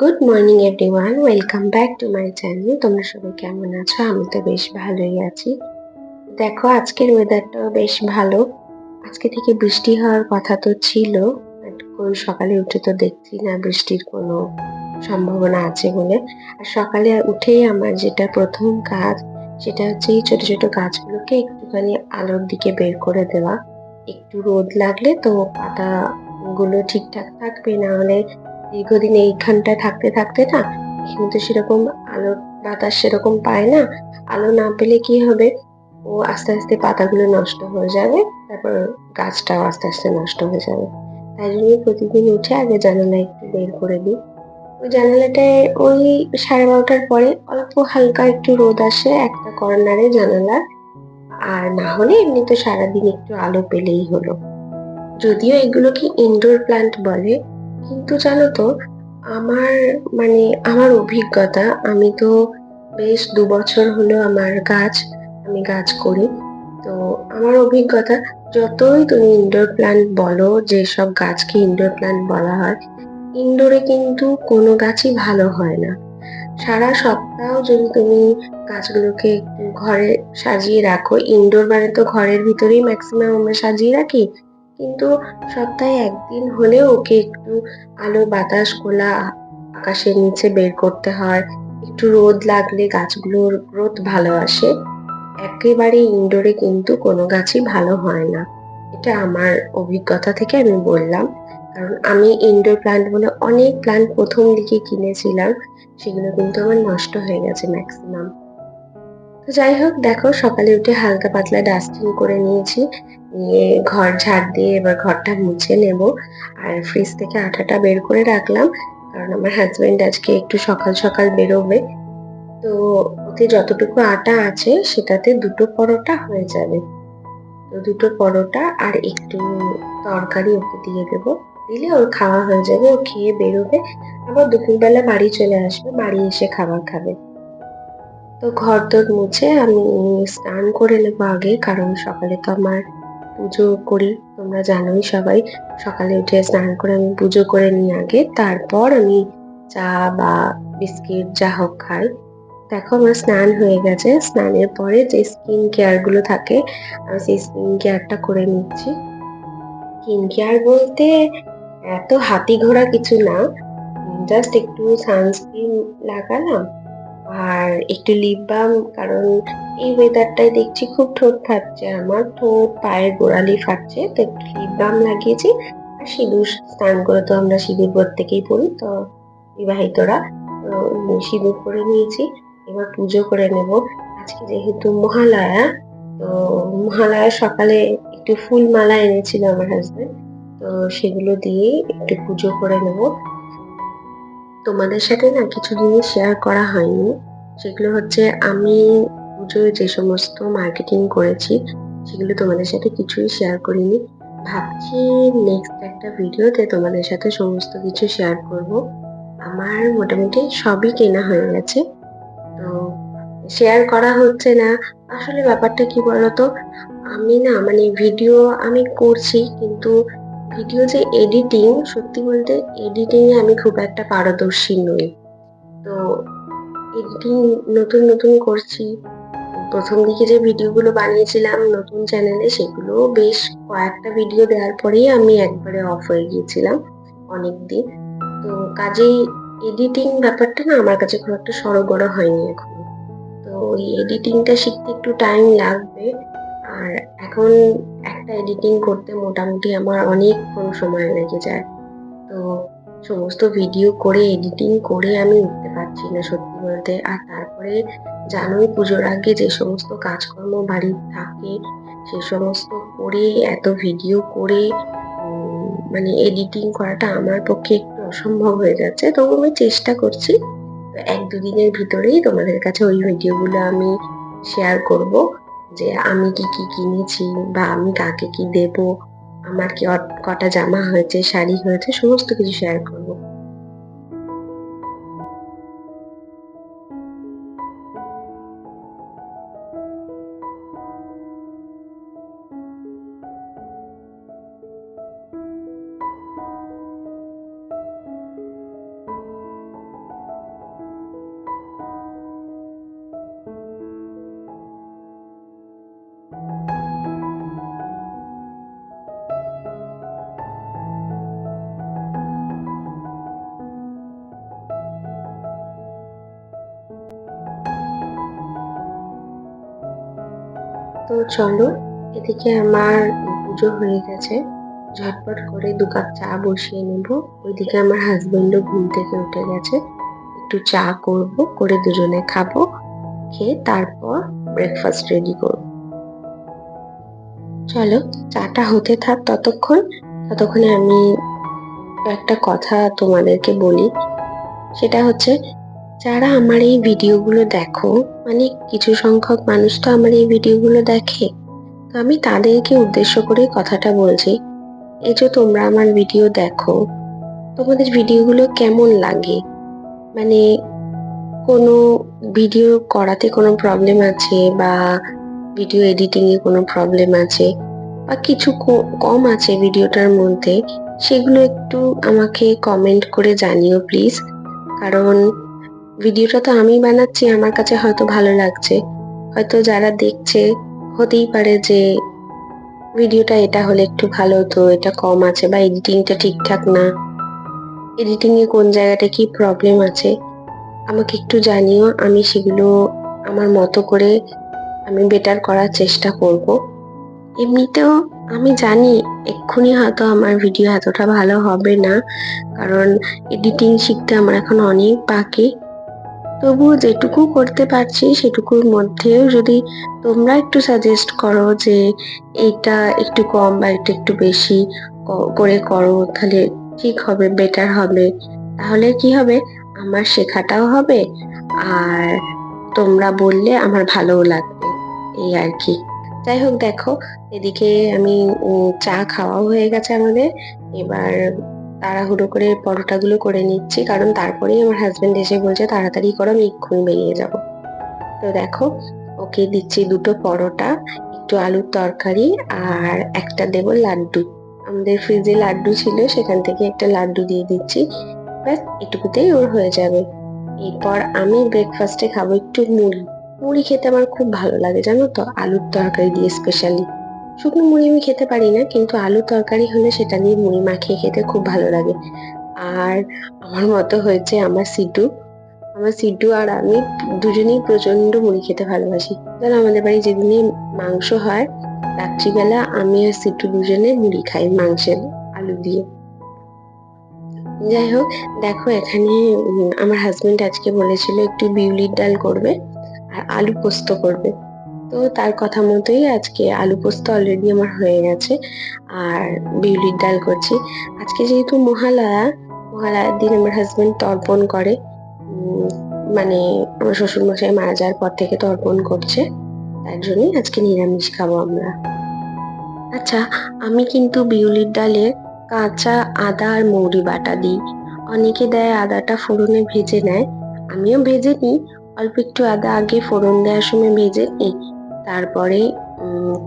Good morning everyone welcome back to my channel তোমরা সবাই কেমন আছো? আমি তো বেশ ভালোই আছি। দেখো, আজকের ওয়েদারটাও বেশ ভালো। আজকে থেকে বৃষ্টি হওয়ার কথা তো ছিল কোন সকালে উঠে তো দেখছি না বৃষ্টির কোনো সম্ভাবনা আছে বলে। আর সকালে উঠেই আমার যেটা প্রথম কাজ, সেটা হচ্ছে এই ছোট ছোট গাছগুলোকে একটুখানি আলোর দিকে বের করে দেওয়া। একটু রোদ লাগলে তো পাতাগুলো ঠিকঠাক থাকবে, না হলে দীর্ঘদিন এইখানটায় থাকতে থাকতে না কিন্তু সেরকম আলো বাতাস সেরকম পায় না। আলো না পেলে কি হবে? ও আস্তে আস্তে পাতাগুলো নষ্ট হয়ে যাবে, তারপর গাছটাও আস্তে আস্তে নষ্ট হয়ে যাবে। তাই জন্য প্রতিদিন উঠে আগে জানালা একটু বের করে দিই। ওই জানালাটায় ওই সাড়ে বারোটার পরে অল্প হালকা একটু রোদ আসে একটা কর্নারে জানালার আর না হলে এমনি তো সারাদিন একটু আলো পেলেই হলো। যদিও এগুলোকে ইনডোর প্ল্যান্ট বলে কিন্তু জানো তো, আমার মানে আমার অভিজ্ঞতা, আমি তো বেশ দু বছর হলো আমার গাছ, আমি গাছ করি। তো আমার অভিজ্ঞতা, যতই তুমি ইনডোর প্ল্যান্ট বলো, যেসব গাছকে ইনডোর প্ল্যান্ট বলা হয় ইনডোরে কিন্তু কোনো গাছই ভালো হয় না। সারা সপ্তাহ যদি তুমি গাছগুলোকে ঘরে সাজিয়ে রাখো ইনডোর মানে তো ঘরের ভিতরেই ম্যাক্সিমাম আমরা সাজিয়ে রাখি কিন্তু সপ্তাহে একদিন হলেও ওকে একটু আলো বাতাস, খোলা আকাশের নিচে বের করতে হয়। একটু রোদ লাগলে গাছগুলোর গ্রোথ ভালো আসে। একেবারে ইনডোরে কিন্তু কোনো গাছই ভালো হয় না। এটা আমার অভিজ্ঞতা থেকে আমি বললাম। কারণ আমি ইনডোর প্ল্যান্ট বলে অনেক প্ল্যান্ট প্রথম দিকে কিনেছিলাম। সেগুলো কিন্তু আমার নষ্ট হয়ে গেছে ম্যাক্সিমাম। তো যাই হোক, দেখো সকালে উঠে হালকা পাতলা ডাস্টিং করে নিয়েছি। নিয়ে ঘর ঝাড় দিয়ে এবার ঘরটা মুছে নেব। আর ফ্রিজ থেকে আটাটা বের করে রাখলাম, কারণ আমার হাজবেন্ড আজকে একটু সকাল সকাল বেরোবে। তো ওতে যতটুকু আটা আছে, সেটাতে দুটো পরোটা হয়ে যাবে। তো দুটো পরোটা আর একটু তরকারি ওকে দিয়ে দেবো। দিলে ওর খাওয়া হয়ে যাবে, ও খেয়ে বেরোবে। আবার দুপুরবেলা বাড়ি চলে আসবে, বাড়ি এসে খাবার খাবে। তো ঘর তোর মুছে আমি স্নান করে নেব আগে, কারণ সকালে তো আমার পুজো করি, তোমরা জানোই সবাই। সকালে উঠে স্নান করে আমি পুজো করে নিই আগে, তারপর আমি চা বা বিস্কিট যা হোক খাই। দেখো আমার স্নান হয়ে গেছে, স্নানের পরে যে স্কিন কেয়ারগুলো থাকে, আমি সেই স্কিন কেয়ারটা করে নিচ্ছি। স্কিন কেয়ার বলতে এত হাতি ঘোড়া কিছু না, জাস্ট একটু সানস্ক্রিন লাগালাম আর একটু লিপ বাম কারণ এই ওয়েদারটায় দেখছি খুব ঠোঁট ফাটছে আমার। ঠোঁট, পায়ের গোড়ালি ফাটছে, তো একটু লিপ বাম লাগিয়েছি। আর সিঁদুর স্নান করে তো আমরা সিঁদুর প্রত্যেকেই পড়ি তো বিবাহিতরা সিঁদুর করে নিয়েছি। এবার পুজো করে নেব। আজকে যেহেতু মহালয়া, তো মহালয়া সকালে একটু ফুল মালা এনেছিল আমার হাজবেন্ড তো সেগুলো দিয়ে একটু পুজো করে নেব। তোমাদের সাথে না কিছু জিনিস শেয়ার করা হয়নি। সেগুলো হচ্ছে আমি পুজোয় যে সমস্ত মার্কেটিং করেছি, সেগুলো তোমাদের সাথে কিছুই শেয়ার করিনি। ভাবছি নেক্সট একটা ভিডিওতে তোমাদের সাথে সমস্ত কিছু শেয়ার করব। আমার মোটামুটি সবই কেনা হয়ে গেছে। তো শেয়ার করা হচ্ছে না। আসলে ব্যাপারটা কি বলতো? আমি না মানে ভিডিও আমি করছি, কিন্তু ভিডিও যে এডিটিং সত্যি বলতে এডিটিং এ আমি খুব একটা পারদর্শী নই। তো এডিটিং নতুন নতুন করছি। প্রথম দিকে যে ভিডিওগুলো বানিয়েছিলাম নতুন চ্যানেলে সেগুলো বেশ কয়েকটা ভিডিও দেওয়ার পরেই আমি একবারে অফ হয়ে গিয়েছিলাম অনেক দিন তো কাজেই এডিটিং ব্যাপারটা না আমার কাছে খুব একটা সরগড় হয়নি এখন। তো ওই এডিটিংটা শিখতে একটু টাইম লাগবে। আর এখন একটা এডিটিং করতে মোটামুটি আমার অনেকক্ষণ সময় লেগে যায়। তো সমস্ত ভিডিও করে এডিটিং করে আমি উঠতে পারছি না সত্যি বলতে। আর তারপরে জানোই পুজোর আগে যে সমস্ত কাজকর্ম বাড়ির থাকে, সে সমস্ত করে, এত ভিডিও করে মানে এডিটিং করাটা আমার পক্ষে একটু অসম্ভব হয়ে যাচ্ছে। তবু আমি চেষ্টা করছি এক দুদিনের ভিতরেই তোমাদের কাছে ওই ভিডিওগুলো আমি শেয়ার করব। যে আমি কি কি কিনেছি বা আমি কাকে কি দেব? আমার কি কটা জামা হয়েছে, শাড়ি হয়েছে, সমস্ত কিছু শেয়ার করব। চলো, এদিকে আমার পুজো হয়ে গেছে। ঝটপট করে দু কাপ চা বসিয়ে নেব। ওইদিকে আমার হাজবেন্ডও ঘুম থেকে উঠে গেছে। একটু চা করব, করে দুজনে খাব, খেয়ে তারপর ব্রেকফাস্ট রেডি করব। চলো, চাটা হতে থাক ততক্ষণ। ততক্ষণে আমি একটা কথা তোমাদেরকে বলি। সেটা হচ্ছে যারা আমার এই ভিডিওগুলো দেখো মানে কিছু সংখ্যক মানুষ তো আমার এই ভিডিওগুলো দেখে, তো আমি তাদেরকে উদ্দেশ্য করে কথাটা বলছি। এই যে তোমরা আমার ভিডিও দেখো, তোমাদের ভিডিওগুলো কেমন লাগে? মানে কোনো ভিডিও করাতে কোনো প্রবলেম আছে বা ভিডিও এডিটিংয়ে কোনো প্রবলেম আছে? বা কিছু কম আছে ভিডিওটার মধ্যে, সেগুলো একটু আমাকে কমেন্ট করে জানিও প্লিজ কারণ ভিডিওটা তো আমি বানাচ্ছি, আমার কাছে হয়তো ভালো লাগছে। হয়তো যারা দেখছে, হতেই পারে যে ভিডিওটা এটা হলে একটু ভালো হতো, এটা কম আছে বা এডিটিংটা ঠিকঠাক না। এডিটিং এ কোন জায়গাটা কি প্রবলেম আছে, আমাকে একটু জানিও, আমি সেগুলো আমার মতো করে আমি বেটার করার চেষ্টা করব। এমনিতেও আমি জানি এক্ষুনি হয়তো আমার ভিডিও এতটা ভালো হবে না, কারণ এডিটিং শিখতে আমার এখন অনেক বাকি। তবুও যেটুকু করতে পারছি সেটুকুর মধ্যেও যদি তোমরা একটু সাজেস্ট করো যে এটা একটু কম বা এটা একটু বেশি করে করো, তাহলে ঠিক হবে বেটার হবে। তাহলে কি হবে? আমার শেখাটাও হবে আর তোমরা বললে আমার ভালোও লাগবে। এই আর কি। যাই হোক, দেখো, এদিকে আমি চা খাওয়াও হয়ে গেছে আমাদের। এবার তাড়াহুড়ো করে পরোটাগুলো করে নিচ্ছি, কারণ তারপরেই আমার হাজবেন্ড এসে বলছে, তাড়াতাড়ি করো, আমি এক্ষুনি বেরিয়ে যাব। তো দেখো, ওকে দিচ্ছি দুটো পরোটা, একটু আলুর তরকারি আর একটা দেব লাড্ডু। আমাদের ফ্রিজে লাড্ডু ছিল, সেখান থেকে একটা লাড্ডু দিয়ে দিচ্ছি। ব্যাস, এটুকুতেই ওর হয়ে যাবে। এরপর আমি ব্রেকফাস্টে খাব একটু মুড়ি। মুড়ি খেতে আমার খুব ভালো লাগে, জানো তো? আলুর তরকারি দিয়ে স্পেশালি শুকনো মুড়ি আমি খেতে পারি না কিন্তু আলু তরকারি হলে সেটা দিয়ে মুড়ি মাখিয়ে খেতে খুব ভালো লাগে। আর আমার মতো হয়েছে আমার সিটু আমার সিটু আর আমি দুজনেই প্রচণ্ড মুড়ি খেতে ভালোবাসি। যেন আমাদের বাড়ি যেদিনে মাংস হয়, রাত্রিবেলা আমি আর সিটু দুজনে মুড়ি খাই মাংসের আলু দিয়ে। যাই হোক, দেখো এখানে আমার হাজবেন্ড আজকে বলেছিল একটু বিউলির ডাল করবে আর আলু পোস্ত করবে। তো তার কথা মতোই আজকে আলু পোস্ত অলরেডি আমার হয়ে গেছে আর বিউলির ডাল করছি। আজকে যেহেতু মহালয়া, মহালয়ার দিন আমার হাজবেন্ড তর্পণ করে। মানে আমার শ্বশুর মশাই মারা যাওয়ার পর থেকে তর্পণ করছে। তার জন্যই আজকে নিরামিষ খাব আমরা। আচ্ছা আমি কিন্তু বিউলির ডালে কাঁচা আদা আর মৌরি বাটা দিই। অনেকে দেয় আদাটা ফোড়নে ভেজে নেয়। আমিও ভেজে নিই। অল্প একটু আদা আগে ফোড়ন দেওয়ার সময় ভেজে নিই। তারপরে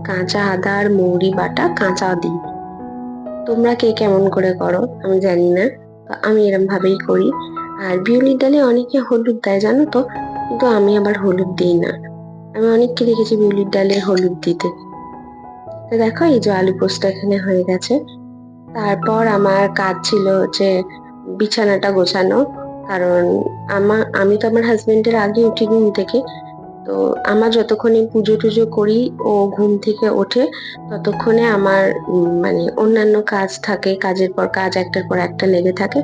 কাঁচা আদা আর মৌরি বাটা, কাঁচা দিই তোমরা কে কেমন করে করো, আমি জানি না আমি এরম ভাবেই করি। আর বিউলির ডালে অনেকে হলুদ দেয়, জানো তো? কিন্তু আমি আবার হলুদ দিই না। আমি অনেককে দেখেছি বিউলির ডালে হলুদ দিতে। তো দেখো, এই যে আলু পোস্ত এখানে হয়ে গেছে। তারপর আমার কাজ ছিল যে বিছানাটা গোছানো। কারণ আমার আমি তো আমার হাজবেন্ডের আগে উঠি ঘুম থেকে তো আমার যতক্ষণে পুজো টুজো করি ও ঘুম থেকে ওঠে, ততক্ষণে আমার মানে অন্যান্য কাজ থাকে, কাজের পর কাজ একটার পর একটা লেগে থাকে,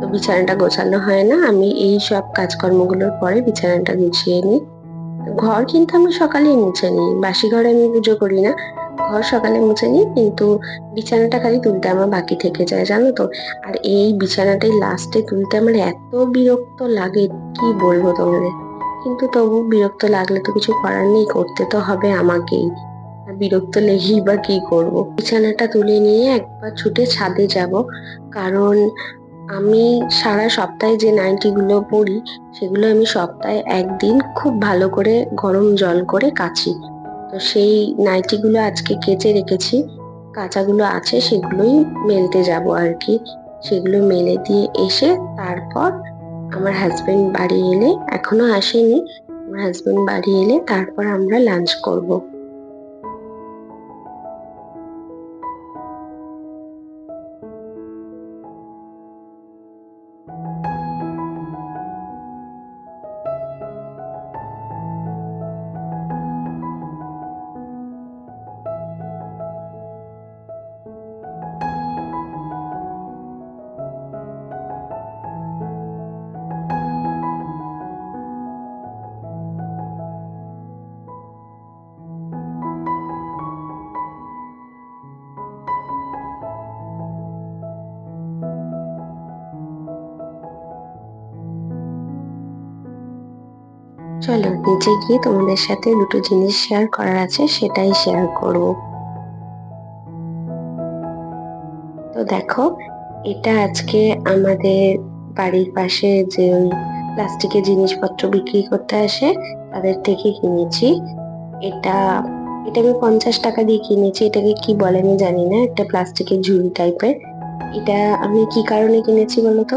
তো বিছানাটা গোছানো হয় না। আমি এই সব কাজকর্মগুলোর পরে বিছানাটা গুছিয়ে নিই। ঘর কিন্তু আমি সকালেই মুছে নিই, বাসি ঘরে আমি পুজো করি না। ঘর সকালে মুছে নিই, কিন্তু বিছানাটা খালি তুলতে আমার বাকি থেকে যায়, জানো তো? আর এই বিছানাটাই লাস্টে তুলতে আমার এত বিরক্ত লাগে, কি বলব তোমাদের? কিন্তু তবু বিরক্ত লাগলে তো কিছু করার নেই, করতে তো হবে আমাকেই। বিরক্ত লেগেই বা কি করব? বিছানাটা তুলে নিয়ে একবার ছুটে ছাদে যাব, কারণ আমি সারা সপ্তাহে যে নাইটিগুলো পরি, সেগুলো আমি সপ্তাহে একদিন খুব ভালো করে গরম জল করে কাচি। তো সেই নাইটিগুলো আজকে কেচে রেখেছি, কাঁচাগুলো আছে সেগুলোই মেলতে যাব আর কি। সেগুলো মেলে দিয়ে এসে তারপর আমার হাজবেন্ড বাড়ি এলে এখনও আসেনি। আমার হাজবেন্ড বাড়ি এলে তারপর আমরা লাঞ্চ করব। চলো নিচে গিয়ে তোমাদের সাথে দুটো জিনিস শেয়ার করার আছে, সেটাই শেয়ার করব। তো দেখো, এটা আজকে আমাদের বাড়ির পাশে যে প্লাস্টিকের জিনিসপত্র বিক্রি করতে আসে, তাদের থেকে কিনেছি। এটা এটা আমি পঞ্চাশ টাকা দিয়ে কিনেছি, এটাকে কি বলে আমি জানি না, একটা প্লাস্টিকের ঝুড়ি টাইপের এটা আমি কি কারণে কিনেছি বলতো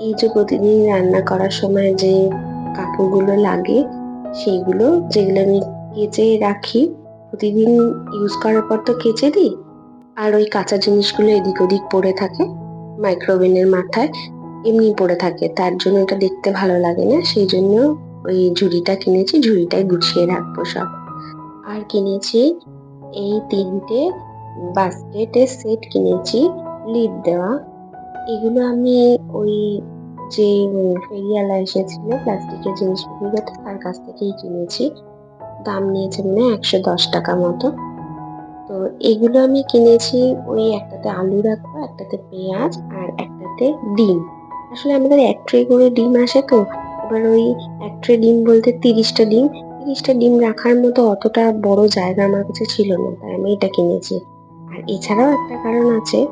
এই যে প্রতিদিন রান্না করার সময় যে কাপড়গুলো লাগে, সেইগুলো যেগুলো আমি কেচে রাখি, প্রতিদিন ইউজ করার পর তো কেচে দিই। আর ওই কাঁচা জিনিসগুলো এদিক ওদিক পড়ে থাকে মাইক্রোওভেনের মাথায় এমনি পড়ে থাকে, তার জন্য এটা দেখতে ভালো লাগে না, সেই জন্য ওই ঝুড়িটা কিনেছি ঝুড়িটায় গুছিয়ে রাখব সব। আর কিনেছি এই তিনটে বাস্কেটের সেট কিনেছি লিড দেওয়া। এগুলো আমি ওই যে ফেরিওয়ালা এসেছিল, প্লাস্টিকের জিনিস বিক্রি করতে তার কাছ থেকেই কিনেছি। দাম নিয়েছে মনে হয় একশো দশ টাকা মতো। তো এগুলো আমি কিনেছি ওই একটাতে আলু রাখব, একটাতে পেঁয়াজ আর একটাতে ডিম। আসলে আমাদের এক ট্রে করে ডিম আসে তো, এবার ওই এক ট্রে ডিম বলতে তিরিশটা ডিম। তিরিশটা ডিম রাখার মতো অতটা বড় জায়গা আমার কাছে ছিল না, তাই আমি এটা কিনেছি। আর এছাড়াও একটা কারণ আছে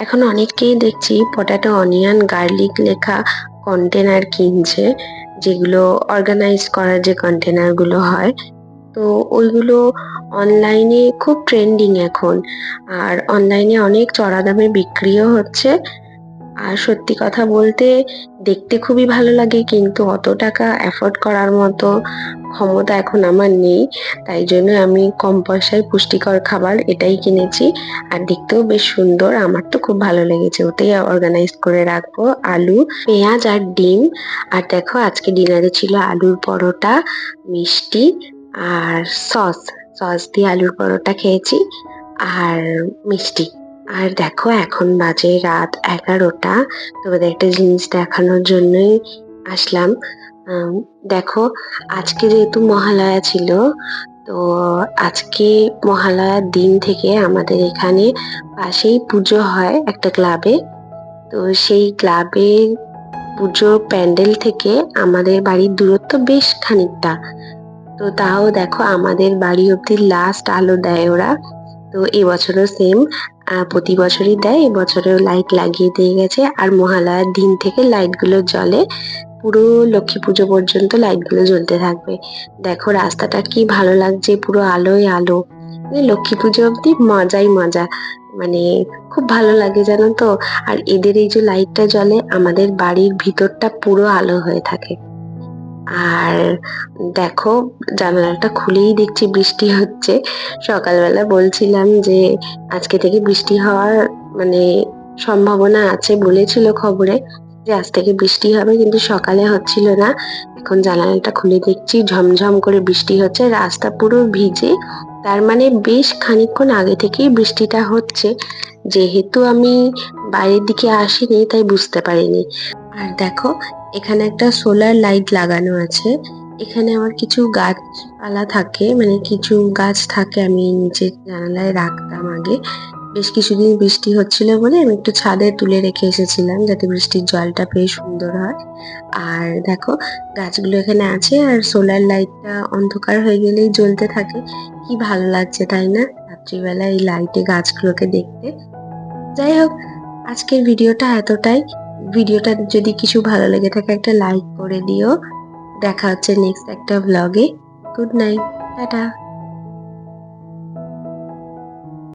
এখন অনেককেই দেখছি পটাটো অনিয়ন গার্লিক লেখা কন্টেনার কিনছে, যেগুলো অর্গানাইজ করার যে কন্টেনারগুলো হয়। তো ওইগুলো অনলাইনে খুব ট্রেন্ডিং এখন। আর অনলাইনে অনেক চড়া দামে বিক্রিও হচ্ছে। আর সত্যি কথা বলতে দেখতে খুবই ভালো লাগে, কিন্তু অত টাকা অ্যাফোর্ড করার মতো ক্ষমতা এখন আমার নেই, তাই জন্য আমি কম পয়সায় পুষ্টিকর খাবার এটাই কিনেছি। আর দেখতেও বেশ সুন্দর, আমার তো খুব ভালো লেগেছে। ওতেই অর্গানাইজ করে রাখব আলু, পেঁয়াজ আর ডিম। আর দেখো, আজকে ডিনারে ছিল আলুর পরোটা, মিষ্টি আর সস সস দিয়ে আলুর পরোটা খেয়েছি আর মিষ্টি। আর দেখো, এখন বাজে রাত এগারোটা। তোমাদের একটা জিনিস দেখানোর জন্যই আসলাম। দেখো, আজকে যেহেতু মহালয়া ছিল, তো আজকে মহালয়ার দিন থেকে আমাদের এখানে পাশেই পুজো হয় একটা ক্লাবে তো সেই ক্লাবের পুজো প্যান্ডেল থেকে আমাদের বাড়ির দূরত্ব বেশ খানিকটা। তো তাও দেখো, আমাদের বাড়ি অব্দি লাস্ট আলো দেয় ওরা। তো এবছরও সেম প্রতি বছরই দেয়, এবছরেও লাইট লাগিয়ে দিয়ে গেছে। আর মহালয়ার দিন থেকে লাইটগুলো জ্বলে। পুরো লক্ষ্মী পুজো পর্যন্ত লাইটগুলো জ্বলতে থাকবে। দেখো রাস্তাটা কি ভালো লাগছে, পুরো আলোয় আলো। লক্ষ্মী পুজো অব্দি মজাই মজা। মানে খুব ভালো লাগে জানো তো? আর এদের এই যে লাইটটা জ্বলে, আমাদের বাড়ির ভিতরটা পুরো আলো হয়ে থাকে। আর দেখো, জানালাটা খুলেই দেখছি বৃষ্টি হচ্ছে। সকালবেলা বলছিলাম যে, আজকে থেকে বৃষ্টি হওয়ার মানে সম্ভাবনা আছে বলেছিল খবরে। যে আজ থেকে বৃষ্টি হবে, কিন্তু সকালে হচ্ছিল না। এখন জানালাটা খুলে দেখছি, ঝমঝম করে বৃষ্টি হচ্ছে, রাস্তা পুরো ভিজে। তার মানে বেশ খানিকক্ষণ আগে থেকেই বৃষ্টিটা হচ্ছে। যেহেতু আমি বাইরের দিকে আসিনি, তাই বুঝতে পারিনি। আর দেখো, এখানে একটা সোলার লাইট লাগানো আছে। এখানে আমার কিছু গাছপালা থাকে মানে কিছু গাছ থাকে আমি নিচে জানালায় রাখতাম আগে। বেশ কিছুদিন বৃষ্টি হচ্ছিল বলে আমি একটু ছাদে তুলে রেখে এসেছিলাম যাতে বৃষ্টির জলটা পেয়ে সুন্দর হয়। আর দেখো, গাছগুলো এখানে আছে আর সোলার লাইটটা অন্ধকার হয়ে গেলেই জ্বলতে থাকে। কি ভালো লাগছে, তাই না? রাত্রিবেলা এই লাইটে গাছগুলোকে দেখতে। যাই হোক, আজকের ভিডিওটা এতটাই। ভিডিওটা যদি কিছু ভালো লেগে থাকে একটা লাইক করে দিও। দেখা হচ্ছে নেক্সট একটা ব্লগে গুড নাইট টাটা।